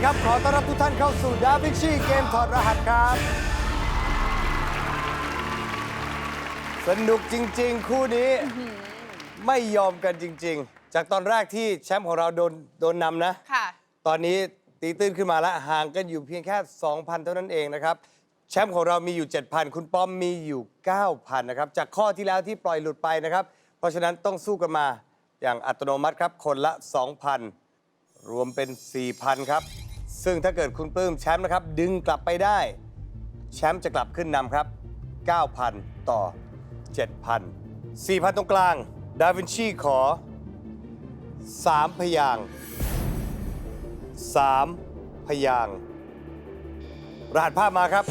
ดีครับ ขอต้อนรับทุกท่านเข้าสู่ดาวินชีเกมถอดรหัสครับ สนุกจริง ๆ คู่นี้ไม่ยอมกันจริง ๆ จากตอนแรกที่แชมป์ของเราโดนโดนนำนะ ค่ะ ตอนนี้ตีตื้นขึ้นมาแล้วห่างกันอยู่เพียงแค่ 2,000 เท่านั้นเองนะครับ แชมป์ของเรามีอยู่ 7,000 คุณป้อมมีอยู่ 9,000 นะครับ จากข้อที่แล้วที่ปล่อยหลุดไปนะครับ เพราะฉะนั้นต้องสู้กันมาอย่างอัตโนมัติครับ คนละ 2,000 รวมเป็น 4,000 ครับ ซึ่งถ้าเกิดคุณปลื้มแชมป์นะครับ ดึงกลับไปได้ แชมป์จะกลับขึ้นนำครับ 9,000 ต่อ 7,000 4,000 ตรงกลาง ดาวินชีขอ 3 พยางค์สามพยางรหัสภาพมาครับ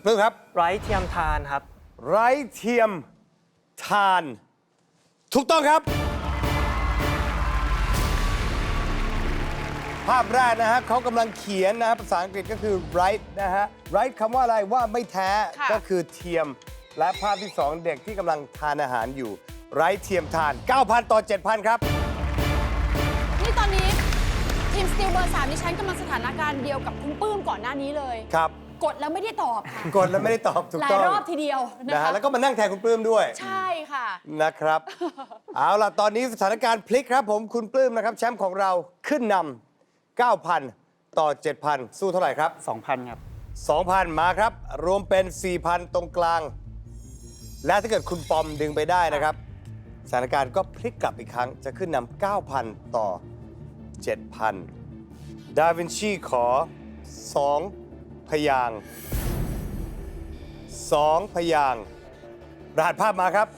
คุณปลื้มครับ ไร้เทียมทานครับ ไร้เทียมทาน ถูกต้องครับ ภาพแรกนะฮะเขากำลังเขียนนะฮะภาษาอังกฤษก็คือ right นะฮะ right คำว่าอะไรว่าไม่แท้ค่ะ ก็คือเทียม และภาพที่2เด็กที่กำลังทานอาหารอยู่ ไร้เทียมทาน 9,000 ต่อ 7,000 ครับ นี่ตอนนี้ทีมสตีลเบอร์สามดิฉันกำลังสถานการณ์เดียวกับคุณปื้มก่อนหน้านี้เลย ครับ กดแล้วไม่ได้ตอบค่ะกดแล้วไม่ได้ตอบถูกหลาต้ยองรอบทีเดียวนะนะฮะคะแล้วก็มานั่งแทนคุณปลื้มด้วยใช่ค่ะ นะครับ เอาล่ะตอนนี้สถานการณ์พลิกครับ ผมคุณปลื้มนะครับ แชมป์ของเราขึ้นนำ9,000 ต่อ 7,000 สู้เท่าไหร่ครับ 2,000 ครับ 2,000 มาครับ รวมเป็น 4,000 ตรงกลาง และถ้าเกิดคุณปอมดึงไปได้นะครับ สถานการณ์ก็พลิกกลับอีกครั้งจะขึ้นนำ9,000 ต่อ 7,000 ดาวินชีขอ 2 พยางค์2พยางค์รหัสภาพมาครับ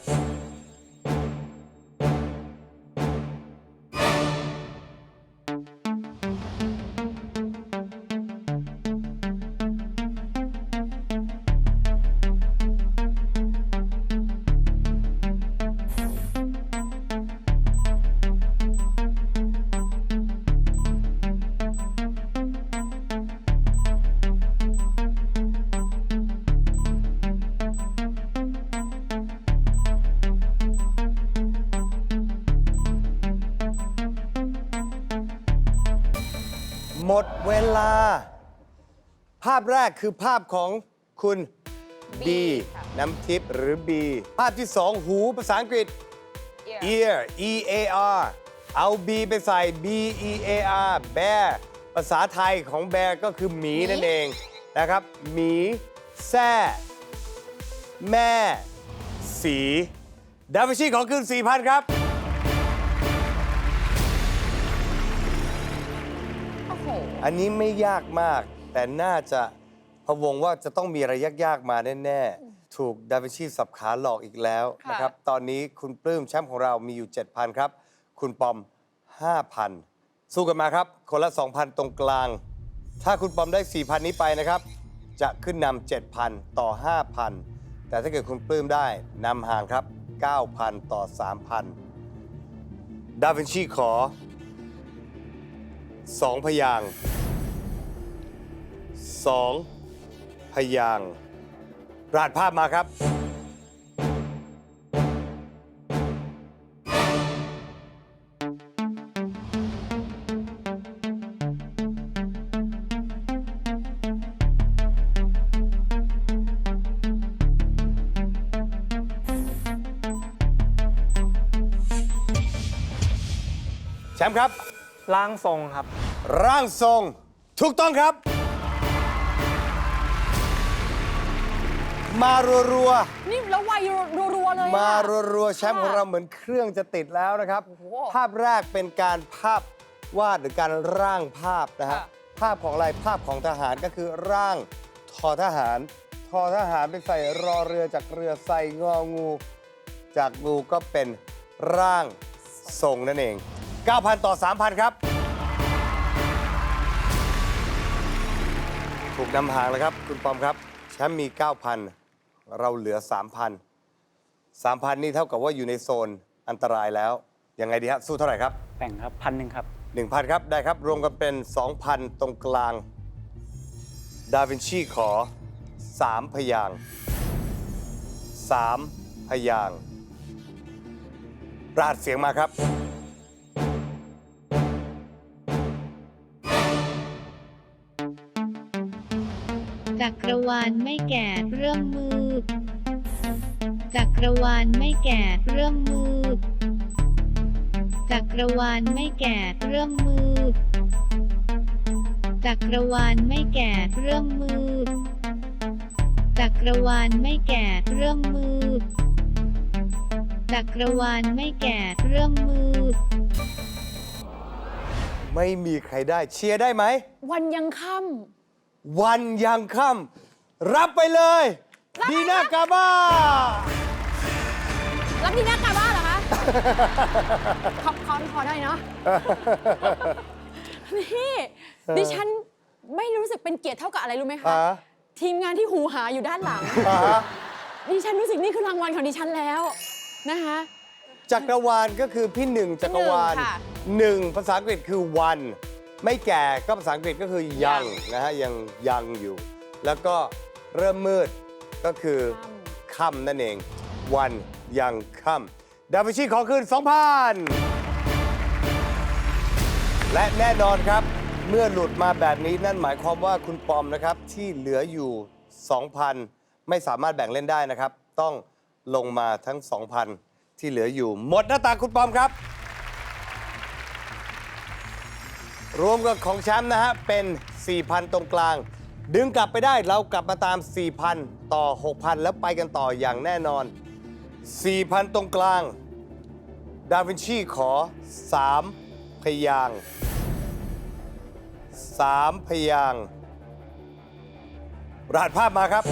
าพแรกคือภาพของคุณ B ค่ะน้ำทิพย์หรือ B ภาพที่สองหูภาษาอังกฤษ ear e a r เอา B ไปใส่ b e a r bear ภาษาไทยของ bear ก็คือหมีหมีนั่นเองนะครับหมีแซ่แม่ สีดาวินชีของคืน4,000 ครับ โอ้โหอันนี้ไม่ยากมาก แต่น่าจะพะวงว่าจะต้องมีอะไรยากๆมาแน่ๆ ถูกดาวินชีสับขาหลอกอีกแล้วค่ะนะครับ ตอนนี้คุณปลื้มแชมป์ของเรามีอยู่ 7,000 ครับ คุณปอม 5,000 สู้กันมาครับ คนละ 2,000 ตรงกลาง ถ้าคุณปอมได้ 4,000 นี้ไปนะครับ จะขึ้นนำ7,000 ต่อ 5,000 แต่ถ้าเกิดคุณปลื้มได้นำห่างครับ 9,000 ต่อ 3,000 ดาวินชีขอ 2 พยางค์ 2. พยางรหัสภาพมาครับ แชมป์ครับ ร่างทรงครับ ร่างทรงถูกต้องครับ มารัวนี่แล้ววัยรัวๆเลยๆอะมารัวๆแชมป์ของเราเหมือนเครื่องจะติดแล้วนะครับ โอ้โหภาพแรกเป็นการภาพวาดหรือการร่างภาพนะฮะ ค่ะ ภาพของอะไรภาพของทหารก็คือร่างทอทหาร ทอทหารไปใส่รอเรือจากเรือใส่งองู จากงูก็เป็นร่างทรงนั่นเอง 9,000 ต่อ 3,000 ครับ ถูกนำห่างแล้วครับ คุณปอมครับ แชมป์มี 9,000 เราเหลือ 3,000 3,000 นี่เท่ากับว่าอยู่ในโซนอันตรายแล้ว ยังไงดีครับสู้เท่าไหร่ครับแต่งครับพันหนึ่งครับ 1,000 ครับ ได้ครับ รวมกันเป็น 2,000 ตรงกลาง ดาวินชีขอ 3 พยางค์3พยางค์ราดเสียงมาครับ กรวาลไม่แก่เรื่องมือจักรวาลไม่แก่เรื่องมือจักรวาลไม่แก่เรื่องมือจักรวาลไม่แก่เรื่องมือจักรวาลไม่แก่เรื่องมือจักรวาลไม่แก่เรื่องมือไม่มีใครได้เชียร์ได้ไหม วันยังค่ วันยังค่ำรับไปเลยดีน่ากาบ้าำรับดีนักการบ้านเหรอคะ ขอขอขอได้เนาะ นี่ดิฉันไม่รู้สึกเป็นเกียรติเท่ากับอะไรรู้ไหมคะ อ่า ทีมงานที่หูหาอยู่ด้านหลังอ่าฮะดิฉันรู้สึกนี่คือรางวัลของดิฉันแล้วนะคะ จักรวาลก็คือพี่หนึ่งจักรวาลค่ะ หนึ่งภาษาอังกฤษคือวัน ไม่แก่ก็ภาษาอังกฤษก็คือยังยังนะฮะยังยังอยู่ แล้วก็เริ่มมืดก็คือค่ำนั่นเอง วันยังค่ำดาวินชีขอคืน 2,000 และแน่นอนครับ เมื่อหลุดมาแบบนี้นั่นหมายความว่าคุณปอมนะครับ ที่เหลืออยู่ 2,000 ไม่สามารถแบ่งเล่นได้นะครับ ต้องลงมาทั้ง 2,000 ที่เหลืออยู่ หมดหน้าตาคุณปอมครับ รวมกับของแชมป์นะฮะ เป็น 4,000 ตรงกลาง ดึงกลับไปได้เรากลับมาตาม 4,000 ต่อ 6,000 แล้วไปกันต่ออย่างแน่นอน 4,000 ตรงกลาง ดาวินชีขอ 3 พยาง 3 พยางรหัสภาพมาครับ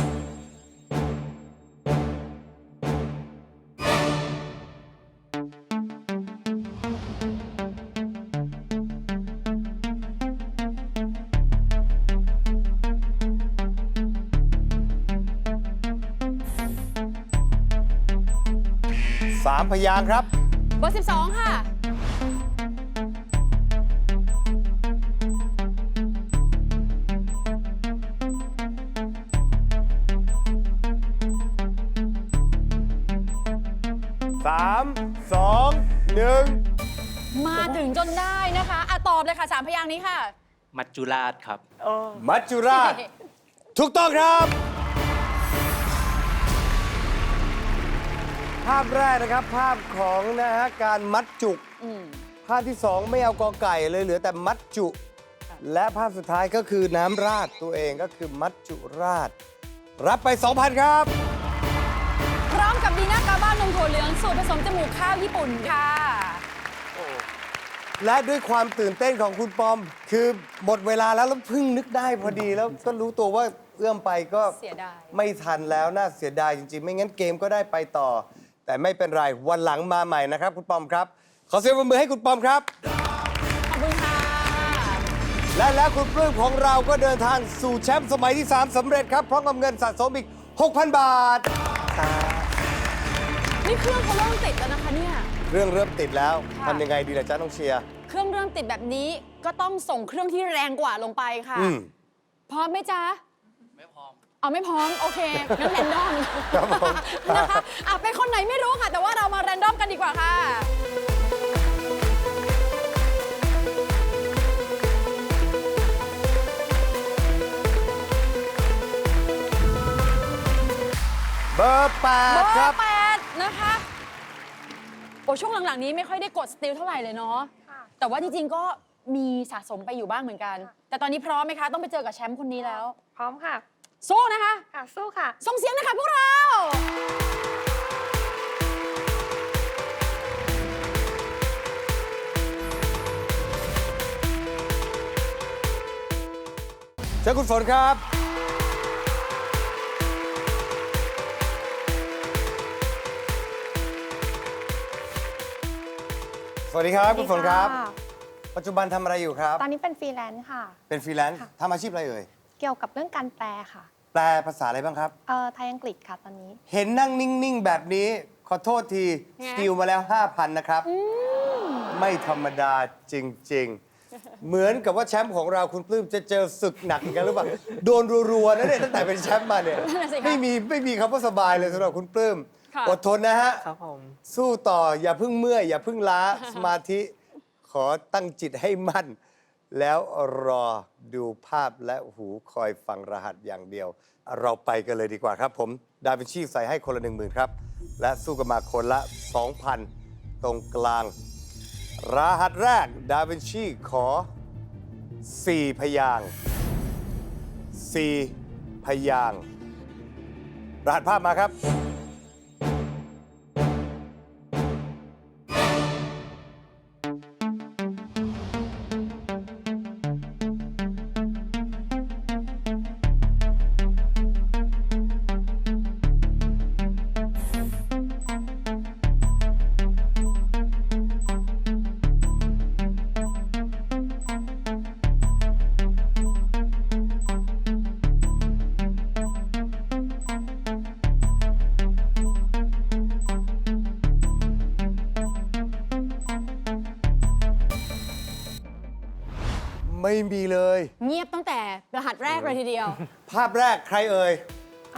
พยางค์ครับ เบอร์12 ค่ะ 3 2 1มาถึงจนได้นะคะอะตอบเลยค่ะสามพยางค์นี้ค่ะ มัจจุราชครับมัจจุราช ถูกต้องครับ ภาพแรกนะครับ ภาพของนะฮะการมัดจุก อืม ภาพที่2ไม่เอากอไก่เลยเหลือแต่มัดจุ และภาพสุดท้ายก็คือน้ำราดตัวเองก็คือมัดจุราด รับไป 2,000 ครับ พร้อมกับดีน่ากาบ้านนมถั่วเหลืองสูตรผสมจมูกข้าวญี่ปุ่นค่ะ และด้วยความตื่นเต้นของคุณปอม คือหมดเวลาแล้วแล้วเพิ่งนึกได้พอดีแล้วก็รู้ตัวว่าเอื้อมไปก็เสียดาย ไม่ทันแล้วน่าเสียดายจริงๆ ไม่งั้นเกมก็ได้ไปต่อ แต่ไม่เป็นไรวันหลังมาใหม่นะครับคุณปอมครับ ขอเสียงปรบมือให้คุณปอมครับ ขอบคุณค่ะ และแล้วคุณปลื้มของเราก็เดินทางสู่แชมป์สมัยที่ 3สำเร็จครับพร้อมกับเงินสะสมอีก 6,000 บาท นี่เครื่องเขาเริ่มติดแล้วนะคะเนี่ย เรื่องเริ่มติดแล้วค่ะ ทำยังไงดีล่ะจ๊ะน้องเชียร์ เครื่องเริ่มติดแบบนี้ก็ต้องส่งเครื่องที่แรงกว่าลงไปค่ะ อืม พร้อมไหมจ๊ะ ไม่พร้อม เอาไม่พร้อม โอเคงั้นแรนดอมครับผมนะคะอะเป็นคนไหนไม่รู้ค่ะ แต่ว่าเรามาแรนดอมกันดีกว่าค่ะ เบอร์แปเบดอครับ ร์แปดนะคะ โอ้ช่วงหลัง ๆ นี้ไม่ค่อยได้กดสติลเท่าไหร่เลยเนาะแต่ว่าจริง ๆ ก็มีสะสมไปอยู่บ้างเหมือนกัน แต่ตอนนี้พร้อมไหมคะ ต้องไปเจอกับแชมป์คนนี้แล้ว พร้อมค่ะ สู้นะคะ ค่ะ สู้ค่ะ ส่งเสียงนะคะพวกเรา เชิญคุณฝนครับ สวัสดีครับคุณฝนครับ ปัจจุบันทำอะไรอยู่ครับ ตอนนี้เป็นฟรีแลนซ์ค่ะ เป็นฟรีแลนซ์ค่ะ ทำอาชีพอะไรเอ่ย เกี่ยวกับเรื่องการแปลค่ะแปลภาษาอะไรบ้างครับ เอ่อไทยอังกฤษค่ะตอนนี้ เห็นนั่งนิ่ง ๆ แบบนี้ ขอโทษทีไงสติลมาแล้ว 5,000 นะครับ ไม่ธรรมดาจริง ๆ เหมือนกับว่าแชมป์ของเราคุณปลื้มจะเจอศึกหนักอีกแล้วหรือเปล่า โดนรัวๆนะเนี่ยตั้งแต่เป็นแชมป์มาเนี่ย นั่นน่ะสิคะไม่มีไม่มีคำว่าสบายเลยสำหรับคุณปลื้มค่ะ อดทนนะฮะ ครับผม สู้ต่ออย่าเพิ่งเมื่อยอย่าเพิ่งล้า สมาธิขอตั้งจิตให้มั่น แล้วรอดูภาพและหูคอยฟังรหัสอย่างเดียว เราไปกันเลยดีกว่าครับผม ดาวินชีใส่ให้คนละ1 0,000ครับ และสู้กันมาคนละ 2,000 ตรงกลาง รหัสแรก ดาวินชีขอ 4 พยางค์4พยาง รหัสภาพมาครับ ไม่มีเลย เงียบตั้งแต่รหัสแรกเลยทีเดียว ภาพแรกใครเอ่ย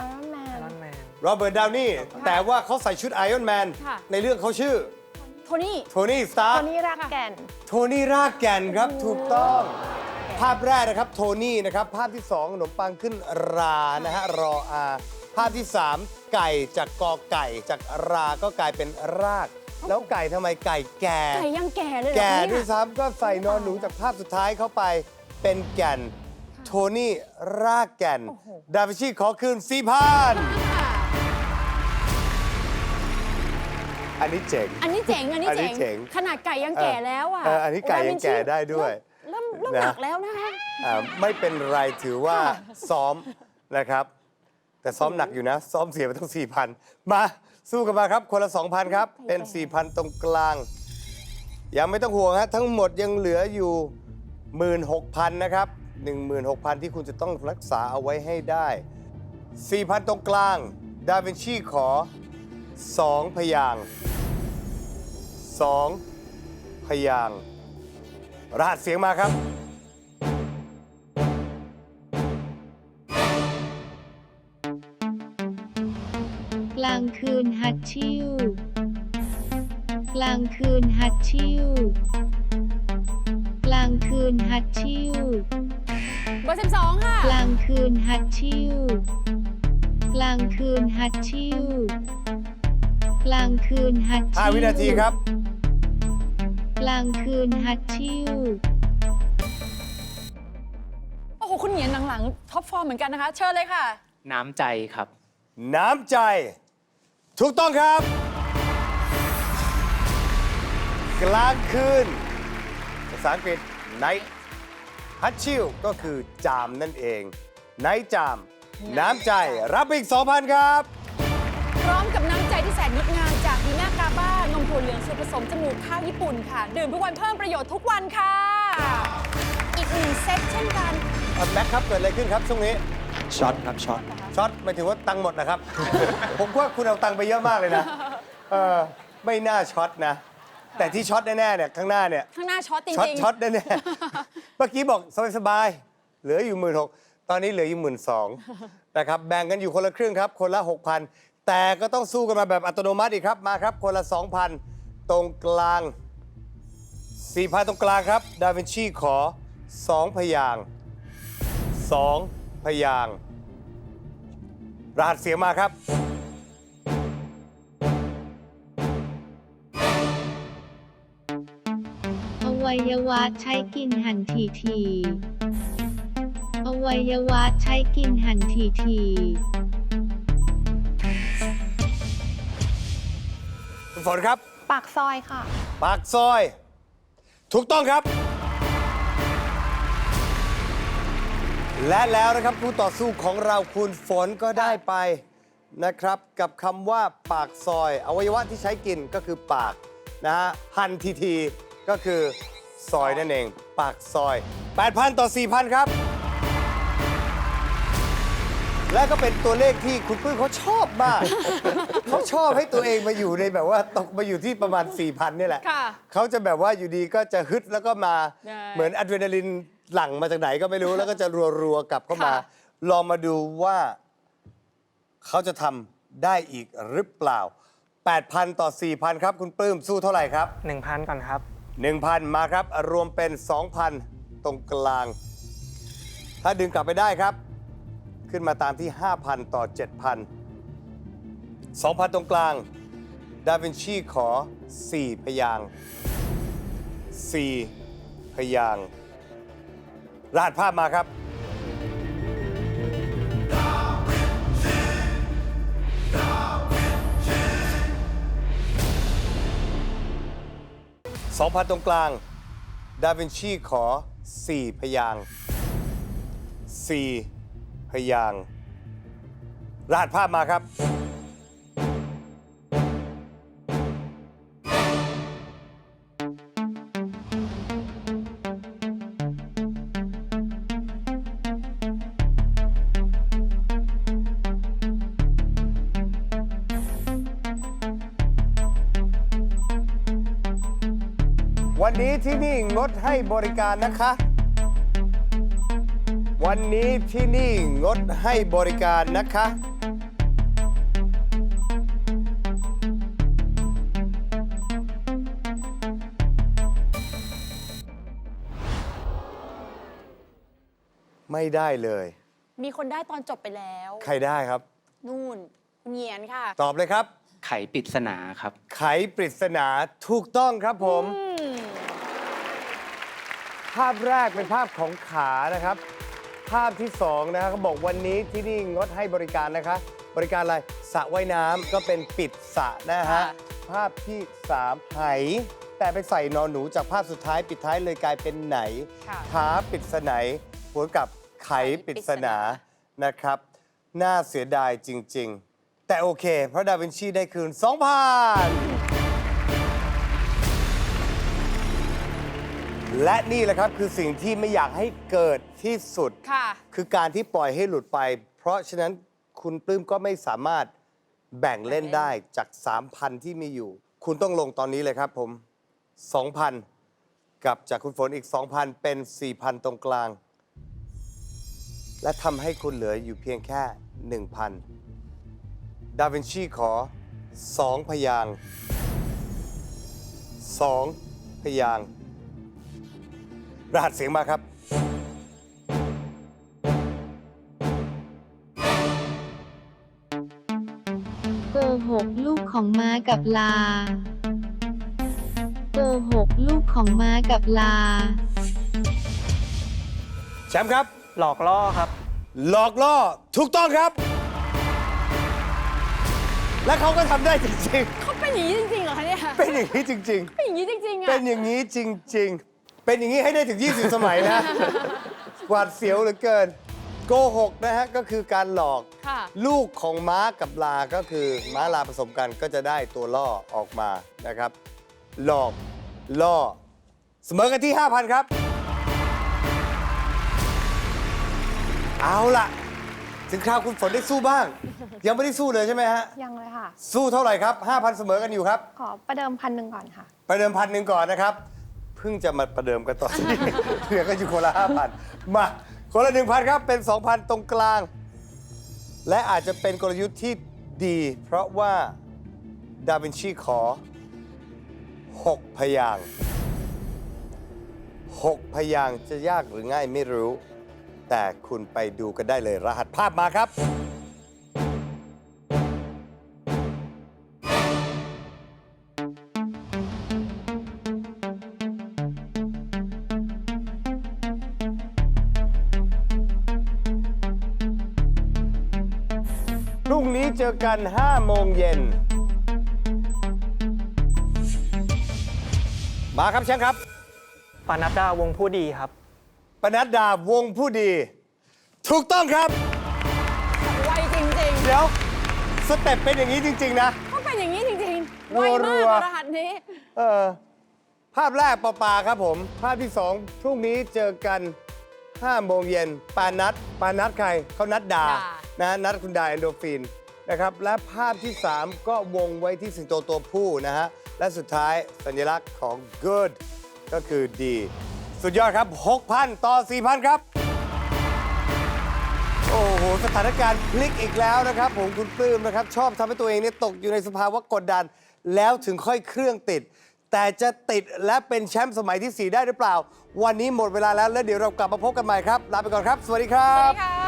Iron Man นั่นแมนโรเบิร์ตดาวนี่แต่ว่าเขาใส่ชุดไอออนแมนค่ะ ในเรื่องเขาชื่อโทนี่ โทนี่สตาตร์อนนี้รักแก่น โทนี่รากแก่นครับถูกต้อง ภาพแรกนะครับโทนี่นะครับ ภาพที่ 2 ขนมปังขึ้นรานะฮะรออา ภาพที่ 3 ไก่จากกอไก่จากราก็กลายเป็นราก แล้วไก่ทำไมไก่แก่ ไก่ยังแก่เลยเหรอแก่คะเนี่ด้วยซ้ำก็ใส่นอนหนูจากภาพสุดท้ายเข้าไปเป็นแก่น โทนี่รากแก่น ดาวินชีขอคืนสี่พันอันนี้เจ๋ง อันนี้เจ๋งอันนี้อันนี้เจ๋งเจ๋งขนาดไก่ยังแก่แล้วอะเอออันนี้ไก่ยังแก่ได้ด้วยเริ่มเริ่มนะ หนักแล้วนะคะ อ่าไม่เป็นไรถือว่าค่ะซ้อมนะครับ แต่ซ้อมหนักอยู่นะ ซ้อมเสียไปตั้ง4,000มา สู้กันมาครับ คนละ 2,000 ครับ เป็น 4,000 ตรงกลาง ยังไม่ต้องห่วงฮะทั้งหมดยังเหลืออยู่ 16,000 นะครับ 16,000 ที่คุณจะต้องรักษาเอาไว้ให้ได้ 4,000 ตรงกลาง ดาวินชีขอ 2 พยาง 2 พยางรหัสเสียงมาครับ ลางคืนฮัตชิวกลางคืนฮัตชิวกลางคืนฮัตชิวเบอร์12ค่ะ กลางคืนฮัตชิวกลางคืนฮัตชิวกลางคืนฮัตชิว5วินาทีครับ กลางคืนฮัตชิวโอ้โห คุณเหนียนหลังๆท็อปฟอร์มเหมือนกันนะคะ เชิญเลยค่ะ น้ำใจครับ น้ำใจ ถูกต้องครับ กลางคืน ภาษาอังกฤษ night ฮัตชิลก็คือจามนั่นเอง night จาม น้ำใจรับอีก 2,000 ครับ พร้อมกับน้ำใจที่แสนงดงามจากดีน่ากาบ้านมถั่วเหลืองสูตรผสมจมูกข้าวญี่ปุ่นค่ะ ดื่มทุกวันเพิ่มประโยชน์ทุกวันค่ะ อีกหนึ่งเซตเช่นกันเอ่อแม็กครับ เกิดอะไรขึ้นครับช่วงนี้ ช็อตครับช็อตช็อตหมายถึงว่าตังค์หมดนะครับ ผมว่าคุณเอาตังค์ไปเยอะมากเลยนะเออไม่น่าช็อตนะ แต่ที่ช็อตแน่ๆเนี่ยข้างหน้าเนี่ยข้างหน้าช็อตจช็อตริงๆช็อตแน่ๆเมื่อกี้บอกสบายๆเหลืออยู่หมื่นหกตอนนี้เหลืออยู่หมื่นสองนะครับแบ่งกันอยู่คนละครึ่งครับ คนละ6,000แต่ก็ต้องสู้กันมาแบบอัตโนมัติอีกครับมาครับคนละ2,000ตรงกลาง4,000ตรงกลางครับดาวินชีขอ2พยางค์2 พยางค์รหัสเสียงมาครับภวัยวะใช้กินหันทีทีอวัยวะใช้กินหันทีทีคุณฝนครับ ปากซอยค่ะ ปากซอย ถูกต้องครับ และแล้วนะครับคู่ต่อสู้ของเราคุณฝนก็ได้ไปนะครับ กับคำว่าปากซอย อวัยวะที่ใช้กินก็คือปากนะฮะหันทีทีก็คือซอยนั่นเอง ปากซอย 8,000 ต่อ 4,000 ครับ และก็เป็นตัวเลขที่คุณปื้มเขาชอบมาก เขาชอบให้ตัวเองมาอยู่ในแบบว่าตกมาอยู่ที่ประมาณ 4,000นี่แหละ ค่ะเขาจะแบบว่าอยู่ดีก็จะฮึดแล้วก็มาได้ เหมือนอะดรีนาลิน หลั่งมาจากไหนก็ไม่รู้แล้วก็จะรัวๆกลับเข้ามา ค่ะ ลองมาดูว่าเขาจะทำได้อีกหรือเปล่า 8,000 ต่อ 4,000 ครับคุณปลื้มสู้เท่าไหร่ครับ1,000ก่อนครับ 1,000 มาครับรวมเป็น 2,000 ตรงกลาง ถ้าดึงกลับไปได้ครับ ขึ้นมาตามที่ 5,000 ต่อ 7,000 2,000 ตรงกลาง ดาวินชีขอ 4 พยางค์4พยางค์ รหัสภาพมาครับ 2,000 ตรงกลาง ดาวินชีขอ 4 พยาง 4 พยางค์รหัสภาพมาครับ วันนี้ที่นี่งดให้บริการนะคะ วันนี้ที่นี่งดให้บริการนะคะ ไม่ได้เลย มีคนได้ตอนจบไปแล้ว ใครได้ครับ นู่นคุณเหยียนค่ะ ตอบเลยครับ ไขปริศนาครับ ไขปริศนาถูกต้องครับผม ภาพแรกเป็นภาพของขานะครับ ภาพที่สองนะครับเขาบอกวันนี้ที่นี่งดให้บริการนะคะ บริการอะไรสระว่ายน้ำก็เป็นปิดสระนะฮะ ค่ะ ภาพที่สามไหแต่ไปใส่นอนหนูจากภาพสุดท้ายปิดท้ายเลยกลายเป็นไหน ค่ะขาปริศนาหัวกับไขปริศนานะครับ น่าเสียดายจริง ๆ แต่โอเค เพราะดาวินชีได้คืน 2,000 และนี่แหละครับคือสิ่งที่ไม่อยากให้เกิดที่สุด ค่ะ คือการที่ปล่อยให้หลุดไป เพราะฉะนั้นคุณปลื้มก็ไม่สามารถแบ่งเล่นได้จาก 3,000 ที่มีอยู่ คุณต้องลงตอนนี้เลยครับผม 2,000 กับจากคุณฝนอีก 2,000 เป็น 4,000 ตรงกลาง และทำให้คุณเหลืออยู่เพียงแค่ 1,000 ดาวินชีขอ 2 พยางค์2พยางค์ รหัสเสียงมาครับโกหกลูกของม้ากับลาโกหกลูกของม้ากับลา แชมป์ครับ หลอกล่อครับ หลอกล่อถูกต้องครับ และเขาก็ทำได้จริงเขาเป็นอย่างนี้จริงๆเหรอคะเนี่ยๆ เป็นอย่างนี้จริงเป็นอย่างนี้จริงๆๆอะ เป็นอย่างนี้จริงๆ เป็นอย่างนี้ให้ได้ถึง 20 สมัยนะ หวาดเสียวเหลือเกิน โกหกนะฮะ ก็คือการหลอก ค่ะ ลูกของม้ากับลาก็คือม้าลาผสมกันก็จะได้ตัวล่อออกมานะครับ หลอกล่อ เสมอกันที่ 5,000 ครับ เอาล่ะ ถึงคราวคุณฝนได้สู้บ้าง ยังไม่ได้สู้เลยใช่ไหมฮะ ยังเลยค่ะ สู้เท่าไหร่ครับ 5,000 เสมอกันอยู่ครับ ขอประเดิมพันหนึ่งก่อนค่ะประเดิมพันหนึ่งก่อนนะครับเพิ่งจะมาประเดิมกันตอนนี้ เหลือก็อยู่คนละ5,000มาคนละ1,000ครับเป็น2,000ตรงกลาง และอาจจะเป็นกลยุทธ์ที่ดี เพราะว่าดาวินชีขอ 6 พยางค์6พยางค์จะยากหรือง่ายไม่รู้ แต่คุณไปดูกันได้เลยรหัสภาพมาครับ กัน 5 โมงเย็น มาครับแชมป์ครับ ปานัดดาวงผู้ดีครับ ปนัดดาวงผู้ดี ถูกต้องครับ ไวจริงเดี๋ยว สเต็ปเป็นอย่างนี้จริง ๆ นะ ๆเขาเป็นอย่างนี้จริงๆ ไวรัมากวๆรหัสนี้ เออภาพแรกปอปาครับผม ภาพที่2พรุ่งนี้เจอกัน5โมงเย็นปานัดปานัดใครเขานัดดาดานะนัดคุณดาเอนโดฟิน นะครับ และภาพที่ 3 ก็วงไว้ที่สิงโตตัวผู้นะฮะ และสุดท้ายสัญลักษณ์ของ good ก็คือดี สุดยอดครับ 6,000 ต่อ 4,000 ครับ โอ้โห สถานการณ์พลิกอีกแล้วนะครับ ผมคุณปลื้มนะครับ ชอบทำให้ตัวเองเนี่ยตกอยู่ในสภาวะกดดัน แล้วถึงค่อยเครื่องติด แต่จะติดและเป็นแชมป์สมัยที่ 4 ได้หรือเปล่า วันนี้หมดเวลาแล้วแล้วเดี๋ยวเรากลับมาพบกันใหม่ครับลาไปก่อนครับ สวัสดีครัสวัสบ ดีค่ะ